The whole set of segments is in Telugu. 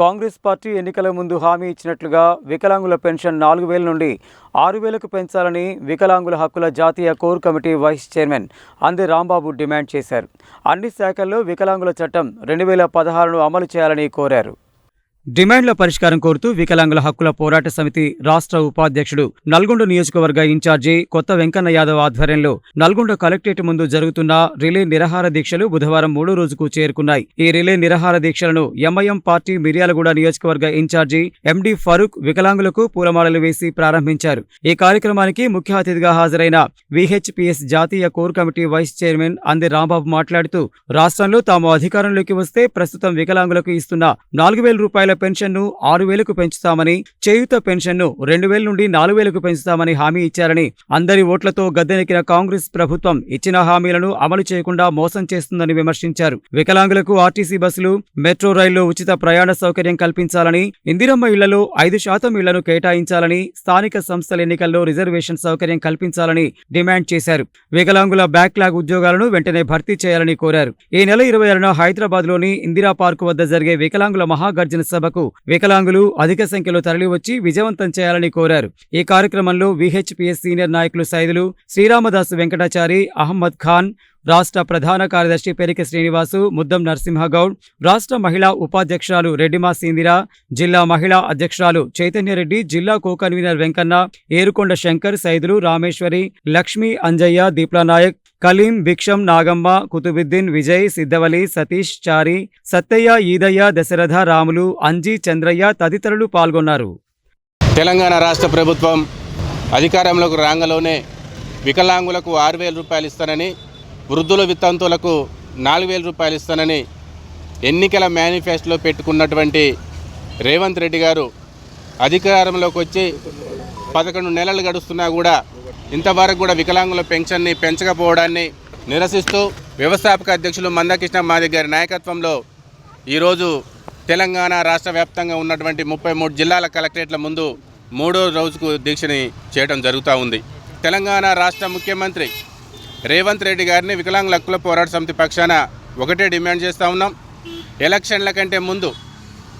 కాంగ్రెస్ పార్టీ ఎన్నికల ముందు హామీ ఇచ్చినట్లుగా వికలాంగుల పెన్షన్ నాలుగు వేల నుండి ఆరు వేలకు పెంచాలని వికలాంగుల హక్కుల జాతీయ కోర్ కమిటీ వైస్ చైర్మన్ అంది రాంబాబు డిమాండ్ చేశారు. అన్ని శాఖల్లో వికలాంగుల చట్టం రెండు వేల పదహారును అమలు చేయాలని కోరారు. డిమాండ్ల పరిష్కారం కోరుతూ వికలాంగుల హక్కుల పోరాట సమితి రాష్ట్ర ఉపాధ్యక్షుడు నల్గొండ నియోజకవర్గ ఇన్ఛార్జి కొత్త వెంకన్న యాదవ్ ఆధ్వర్యంలో నల్గొండ కలెక్టరేట్ ముందు జరుగుతున్న రిలే నిరహార దీక్షలు బుధవారం మూడో రోజుకు చేరుకున్నాయి. ఈ రిలే నిరహార దీక్షలను ఎంఐఎం పార్టీ మిర్యాలగూడ నియోజకవర్గ ఇన్ఛార్జి ఎండి ఫరూక్ వికలాంగులకు పూలమాలలు వేసి ప్రారంభించారు. ఈ కార్యక్రమానికి ముఖ్య అతిథిగా హాజరైన విహెచ్పిఎస్ జాతీయ కోర్ కమిటీ వైస్ చైర్మన్ అంది రాంబాబు మాట్లాడుతూ రాష్ట్రంలో తాము అధికారంలోకి వస్తే ప్రస్తుతం వికలాంగులకు ఇస్తున్న నాలుగు వేల రూపాయల పెన్షన్ను ఆరు వేలకు పెంచుతామని చేయుత పెన్షన్ను రెండు వేల నుండి నాలుగు వేలకు పెంచుతామని హామీ ఇచ్చారని అందరి ఓట్లతో గద్దెనెక్కిన కాంగ్రెస్ ప్రభుత్వం ఇచ్చిన హామీలను అమలు చేయకుండా మోసం చేస్తుందని విమర్శించారు. వికలాంగులకు ఆర్టీసీ బస్సులు మెట్రో రైల్లో ఉచిత ప్రయాణ సౌకర్యం కల్పించాలని ఇందిరమ్మ ఇళ్ళలో ఐదు శాతం ఇళ్ళను కేటాయించాలని స్థానిక సంస్థల ఎన్నికల్లో రిజర్వేషన్ సౌకర్యం కల్పించాలని డిమాండ్ చేశారు. వికలాంగుల బ్యాక్లాగ్ ఉద్యోగాలను వెంటనే భర్తీ చేయాలని కోరారు. ఈ నెల ఇరవై ఆరున హైదరాబాద్లోని ఇందిరా పార్కు వద్ద జరిగే వికలాంగుల మహాగర్జన సభకు వికలాంగులు అధిక సంఖ్యలో తరలివచ్చి విజయవంతం చేయాలని కోరారు. ఈ కార్యక్రమంలో విహెచ్పిఎస్ సీనియర్ నాయకులు సైదులు శ్రీరామదాసు వెంకటాచారి అహ్మద్ ఖాన్ రాష్ట్ర ప్రధాన కార్యదర్శి పెరిక శ్రీనివాసు ముద్దం నరసింహగౌడ్ రాష్ట్ర మహిళా ఉపాధ్యక్షురాలు రెడ్డిమా సిందిరా జిల్లా మహిళా అధ్యక్షురాలు చైతన్యరెడ్డి జిల్లా కో కన్వీనర్ వెంకన్న ఏరుకొండ శంకర్ సైదులు రామేశ్వరి లక్ష్మీ అంజయ్య దీప్లా నాయక్ కలీం భిక్షం నాగమ్మ కుతుబుద్దీన్ విజయ్ సిద్ధవలి సతీష్ చారి సత్తయ్య ఈదయ్య దశరథ రాములు అంజీ చంద్రయ్య తదితరులు పాల్గొన్నారు. తెలంగాణ రాష్ట్ర ప్రభుత్వం అధికారంలోకి రాంగలోనే వికలాంగులకు ఆరు వేల రూపాయలు ఇస్తానని వృద్ధుల వితంతులకు నాలుగు వేల రూపాయలు ఇస్తానని ఎన్నికల మేనిఫెస్టోలో పెట్టుకున్నటువంటి రేవంత్ రెడ్డి గారు అధికారంలోకి వచ్చి పదకొండు నెలలు గడుస్తున్నా కూడా ఇంతవరకు కూడా వికలాంగుల పెన్షన్ని పెంచకపోవడాన్ని నిరసిస్తూ వ్యవస్థాపక అధ్యక్షులు మందకృష్ణ మాది గారి నాయకత్వంలో ఈరోజు తెలంగాణ రాష్ట్ర వ్యాప్తంగా ఉన్నటువంటి ముప్పై మూడు జిల్లాల కలెక్టరేట్ల ముందు మూడో రోజుకు దీక్షని చేయడం జరుగుతూ ఉంది. తెలంగాణ రాష్ట్ర ముఖ్యమంత్రి రేవంత్ రెడ్డి గారిని వికలాంగుల హక్కుల పోరాట సమితి పక్షాన ఒకటే డిమాండ్ చేస్తూ ఉన్నాం. ఎలక్షన్ల కంటే ముందు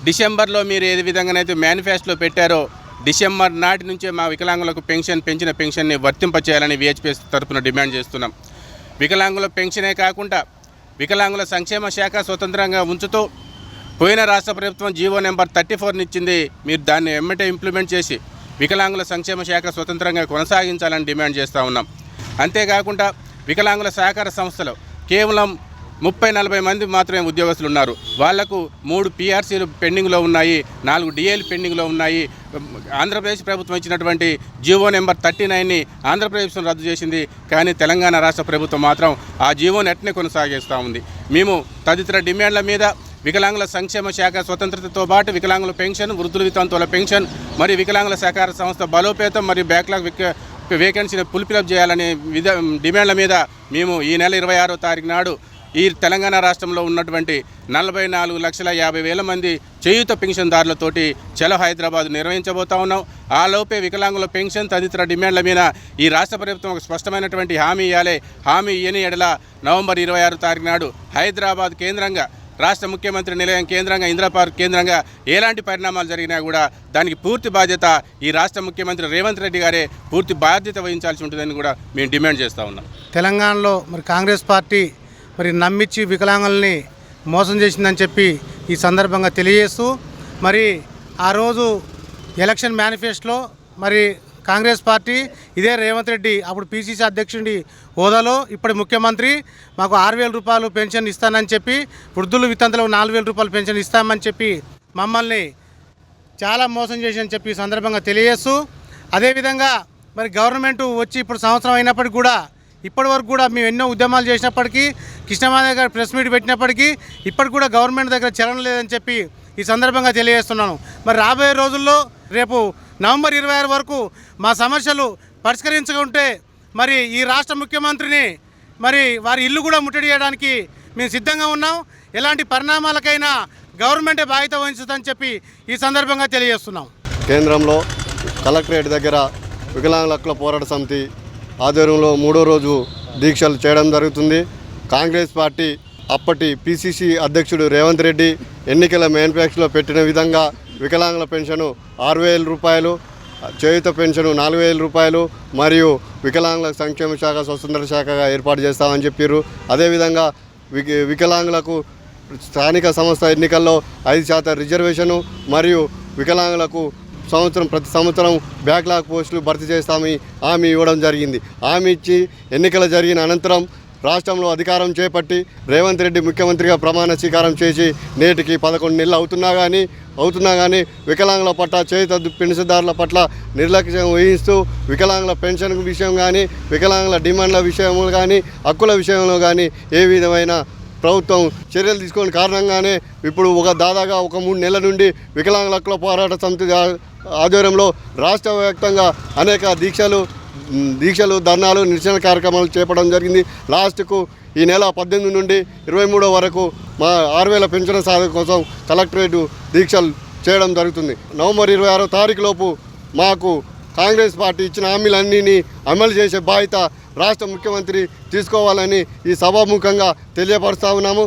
డిసెంబర్లో మీరు ఏ విధంగానైతే మేనిఫెస్టోలో పెట్టారో డిసెంబర్ నాటి నుంచే మా వికలాంగులకు పెన్షన్ పెంచిన పెన్షన్ని వర్తింపచేయాలని విహెచ్పిఎస్ తరఫున డిమాండ్ చేస్తున్నాం. వికలాంగుల పెన్షనే కాకుండా వికలాంగుల సంక్షేమ శాఖ స్వతంత్రంగా ఉంచుతూ పోయిన రాష్ట్ర ప్రభుత్వం జీవో నెంబర్ థర్టీ ఫోర్ని ఇచ్చింది. మీరు దాన్ని వెంబటే ఇంప్లిమెంట్ చేసి వికలాంగుల సంక్షేమ శాఖ స్వతంత్రంగా కొనసాగించాలని డిమాండ్ చేస్తూ ఉన్నాం. అంతేకాకుండా వికలాంగుల సహకార సంస్థలు కేవలం ముప్పై నలభై మంది మాత్రమే ఉద్యోగస్తులు ఉన్నారు వాళ్ళకు మూడు పీఆర్సీలు పెండింగ్లో ఉన్నాయి నాలుగు డిఏలు పెండింగ్లో ఉన్నాయి. ఆంధ్రప్రదేశ్ ప్రభుత్వం ఇచ్చినటువంటి జీవో నెంబర్ థర్టీ నైన్ని ఆంధ్రప్రదేశ్ రద్దు చేసింది. కానీ తెలంగాణ రాష్ట్ర ప్రభుత్వం మాత్రం ఆ జీవో ఎట్నే కొనసాగిస్తూ ఉంది. మేము తదితర డిమాండ్ల మీద వికలాంగుల సంక్షేమ శాఖ స్వతంత్రతతో పాటు వికలాంగుల పెన్షన్ వృద్ధుల వితంతువుల పెన్షన్ మరియు వికలాంగుల సహకార సంస్థ బలోపేతం మరియు బ్యాక్లాగ్ విక వేకెన్సీని ఫుల్ఫిలప్ చేయాలనే విధ డిమాండ్ల మీద మేము ఈ నెల ఇరవై ఆరో తారీఖు నాడు ఈ తెలంగాణ రాష్ట్రంలో ఉన్నటువంటి నలభై నాలుగు లక్షల యాభై వేల మంది చేయూత పెన్షన్దారులతోటి చలో హైదరాబాద్ నిర్వహించబోతా ఉన్నాం. ఆ లోపే వికలాంగుల పెన్షన్ తదితర డిమాండ్ల మీద ఈ రాష్ట్ర ప్రభుత్వం ఒక స్పష్టమైనటువంటి హామీ ఇవ్వాలి హామీ ఇయ్యని ఎడల నవంబర్ ఇరవై ఆరు తారీఖు నాడు హైదరాబాద్ కేంద్రంగా రాష్ట్ర ముఖ్యమంత్రి నిలయం కేంద్రంగా ఇందిరా పార్క్ కేంద్రంగా ఎలాంటి పరిణామాలు జరిగినా కూడా దానికి పూర్తి బాధ్యత ఈ రాష్ట్ర ముఖ్యమంత్రి రేవంత్ రెడ్డి గారే పూర్తి బాధ్యత వహించాల్సి ఉంటుందని కూడా మేము డిమాండ్ చేస్తూ ఉన్నాం. తెలంగాణలో మరి కాంగ్రెస్ పార్టీ మరి నమ్మించి వికలాంగుల్ని మోసం చేసిందని చెప్పి ఈ సందర్భంగా తెలియజేస్తూ మరి ఆ రోజు ఎలక్షన్ మేనిఫెస్టోలో మరి కాంగ్రెస్ పార్టీ ఇదే రేవంత్ రెడ్డి అప్పుడు పీసీసీ అధ్యక్షుడి హోదాలో ఇప్పటి ముఖ్యమంత్రి మాకు ఆరు వేల రూపాయలు పెన్షన్ ఇస్తానని చెప్పి వృద్ధులు వితంతులకు నాలుగు వేల రూపాయలు పెన్షన్ ఇస్తామని చెప్పి మమ్మల్ని చాలా మోసం చేసి చెప్పి సందర్భంగా తెలియజేస్తూ అదేవిధంగా మరి గవర్నమెంట్ వచ్చి ఇప్పుడు సంవత్సరం అయినప్పటికీ కూడా ఇప్పటి వరకు కూడా మేము ఎన్నో ఉద్యమాలు చేసినప్పటికీ కృష్ణమాధవ్ గారు ప్రెస్ మీట్ పెట్టినప్పటికీ ఇప్పటికి కూడా గవర్నమెంట్ దగ్గర చలన లేదని చెప్పి ఈ సందర్భంగా తెలియజేస్తున్నాను. మరి రాబోయే రోజుల్లో రేపు నవంబర్ ఇరవై ఆరు వరకు మా సమస్యలు పరిష్కరించుకుంటే మరి ఈ రాష్ట్ర ముఖ్యమంత్రిని మరి వారి ఇల్లు కూడా ముట్టడి చేయడానికి మేము సిద్ధంగా ఉన్నాం. ఎలాంటి పరిణామాలకైనా గవర్నమెంటే బాధ్యత వహించుదని చెప్పి ఈ సందర్భంగా తెలియజేస్తున్నాం. కేంద్రంలో కలెక్టరేట్ దగ్గర వికలాంగుల హక్కుల పోరాట సమితి ఆధ్వర్యంలో మూడో రోజు దీక్షలు చేయడం జరుగుతుంది. కాంగ్రెస్ పార్టీ అప్పటి పిసిసి అధ్యక్షుడు రేవంత్ రెడ్డి ఎన్నికల మేనిఫెస్టోలో పెట్టిన విధంగా వికలాంగుల పెన్షను ఆరు వేల రూపాయలు చేయుత పెన్షను నాలుగు వేల రూపాయలు మరియు వికలాంగుల సంక్షేమ శాఖ స్వతంత్ర శాఖగా ఏర్పాటు చేస్తామని చెప్పారు. అదేవిధంగా వి వికలాంగులకు స్థానిక సంస్థ ఎన్నికల్లో ఐదు శాతం రిజర్వేషను మరియు వికలాంగులకు సంవత్సరం ప్రతి సంవత్సరం బ్యాక్లాగ్ పోస్టులు భర్తీ చేస్తామని హామీ ఇవ్వడం జరిగింది. హామీ ఇచ్చి ఎన్నికలు జరిగిన అనంతరం రాష్ట్రంలో అధికారం చేపట్టి రేవంత్ రెడ్డి ముఖ్యమంత్రిగా ప్రమాణ స్వీకారం చేసి నేటికి పదకొండు నెలలు అవుతున్నా కానీ అవుతున్నా కానీ వికలాంగుల పట్ల చేత పెన్షన్దారుల పట్ల నిర్లక్ష్యం వహిస్తూ వికలాంగుల పెన్షన్ విషయం కానీ వికలాంగుల డిమాండ్ల విషయంలో కానీ హక్కుల విషయంలో కానీ ఏ విధమైన ప్రభుత్వం చర్యలు తీసుకునే కారణంగానే ఇప్పుడు ఒక దాదాగా ఒక మూడు నెలల నుండి వికలాంగుల హక్కుల పోరాట సమితి ఆధ్వర్యంలో రాష్ట్ర వ్యాప్తంగా అనేక దీక్షలు దీక్షలు ధర్నాలు నిరసన కార్యక్రమాలు చేపట్టడం జరిగింది. లాస్ట్కు ఈ నెల పద్దెనిమిది నుండి ఇరవై మూడో వరకు మా ఆరు వేల పెన్షన్ సాధన కోసం కలెక్టరేట్ దీక్షలు చేయడం జరుగుతుంది. నవంబర్ ఇరవై ఆరో తారీఖు లోపు మాకు కాంగ్రెస్ పార్టీ ఇచ్చిన హామీలన్నీ అమలు చేసే బాధ్యత రాష్ట్ర ముఖ్యమంత్రి తీసుకోవాలని ఈ సభాముఖంగా తెలియపరుస్తా ఉన్నాము.